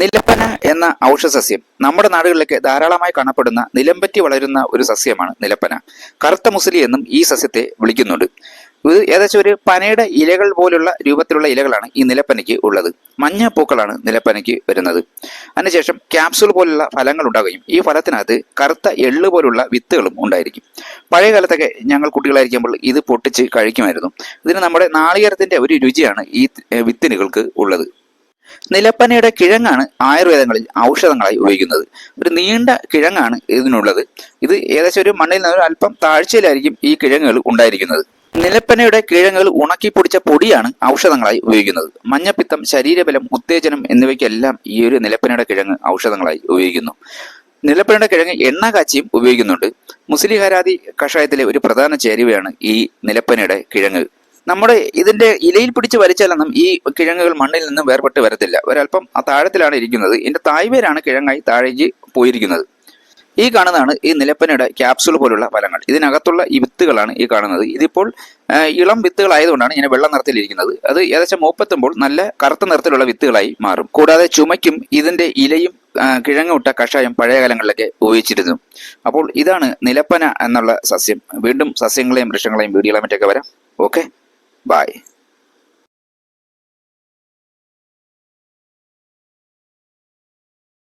നിലപ്പന എന്ന ഔഷധസസ്യം നമ്മുടെ നാടുകളിലേക്ക് ധാരാളമായി കാണപ്പെടുന്ന നിലംപറ്റി വളരുന്ന ഒരു സസ്യമാണ് നിലപ്പന. കറുത്ത മുസലി എന്നും ഈ സസ്യത്തെ വിളിക്കുന്നുണ്ട്. ഇത് ഏകദേശം ഒരു പനയുടെ ഇലകൾ പോലുള്ള രൂപത്തിലുള്ള ഇലകളാണ് ഈ നിലപ്പനയ്ക്ക് ഉള്ളത്. മഞ്ഞ പൂക്കളാണ് നിലപ്പനയ്ക്ക് വരുന്നത്. അതിനുശേഷം ക്യാപ്സൂൾ പോലുള്ള ഫലങ്ങൾ ഉണ്ടാകുകയും ഈ ഫലത്തിനകത്ത് കറുത്ത എള്ള് പോലുള്ള വിത്തുകളും ഉണ്ടായിരിക്കും. പഴയ കാലത്തൊക്കെ ഞങ്ങൾ കുട്ടികളായിരിക്കുമ്പോൾ ഇത് പൊട്ടിച്ച് കഴിക്കുമായിരുന്നു. ഇതിന് നമ്മുടെ നാളികേരത്തിന്റെ ഒരു രുചിയാണ് ഈ വിത്തിനുകൾക്ക് ഉള്ളത്. നിലപ്പനയുടെ കിഴങ്ങാണ് ആയുർവേദങ്ങളിൽ ഔഷധങ്ങളായി ഉപയോഗിക്കുന്നത്. ഒരു നീണ്ട കിഴങ്ങാണ് ഇതിനുള്ളത്. ഇത് ഏകദേശം ഒരു മണ്ണിൽ നിന്ന് അല്പം താഴ്ചയിലായിരിക്കും ഈ കിഴങ്ങുകൾ ഉണ്ടായിരിക്കുന്നത്. നിലപ്പനയുടെ കിഴങ്ങുകൾ ഉണക്കി പൊടിച്ച പൊടിയാണ് ഔഷധങ്ങളായി ഉപയോഗിക്കുന്നത്. മഞ്ഞപ്പിത്തം ശരീരബലം ഉത്തേജനം എന്നിവയ്ക്കെല്ലാം ഈ ഒരു നിലപ്പനയുടെ കിഴങ്ങ് ഔഷധങ്ങളായി ഉപയോഗിക്കുന്നു. നിലപ്പനയുടെ കിഴങ്ങ് എണ്ണ കാച്ചിയും ഉപയോഗിക്കുന്നുണ്ട്. മുസ്ലിഹാരാതി കഷായത്തിലെ ഒരു പ്രധാന ചേരുവയാണ് ഈ നിലപ്പനയുടെ കിഴങ്ങ്. നമ്മുടെ ഇതിന്റെ ഇലയിൽ പിടിച്ച് വലിച്ചാലൊന്നും ഈ കിഴങ്ങുകൾ മണ്ണിൽ നിന്നും വേർപെട്ട് വരത്തില്ല. ഒരല്പം ആ താഴത്തിലാണ് ഇരിക്കുന്നത്. ഇതിന്റെ തായ്വേരാണ് കിഴങ്ങായി താഴേക്ക് പോയിരിക്കുന്നത്. ഈ കാണുന്നതാണ് ഈ നിലപ്പനയുടെ ക്യാപ്സൂൾ പോലുള്ള ഫലങ്ങൾ. ഇതിനകത്തുള്ള ഈ വിത്തുകളാണ് ഈ കാണുന്നത്. ഇതിപ്പോൾ ഇളം വിത്തുകളായതുകൊണ്ടാണ് ഇങ്ങനെ വെള്ള നിറത്തിലിരിക്കുന്നത് അത് ഏകദേശം മൂപ്പത്തുമ്പോൾ നല്ല കറുത്ത നിറത്തിലുള്ള വിത്തുകളായി മാറും. കൂടാതെ ചുമയ്ക്കും ഇതിന്റെ ഇലയും കിഴങ്ങുട്ട കഷായം പഴയ കാലങ്ങളിലൊക്കെ ഉപയോഗിച്ചിരുന്നു. അപ്പോൾ ഇതാണ് നിലപ്പന എന്നുള്ള സസ്യം. വീണ്ടും സസ്യങ്ങളെയും വൃക്ഷങ്ങളെയും വീടുകളെ മറ്റൊക്കെ വരാം. ഓക്കെ. bye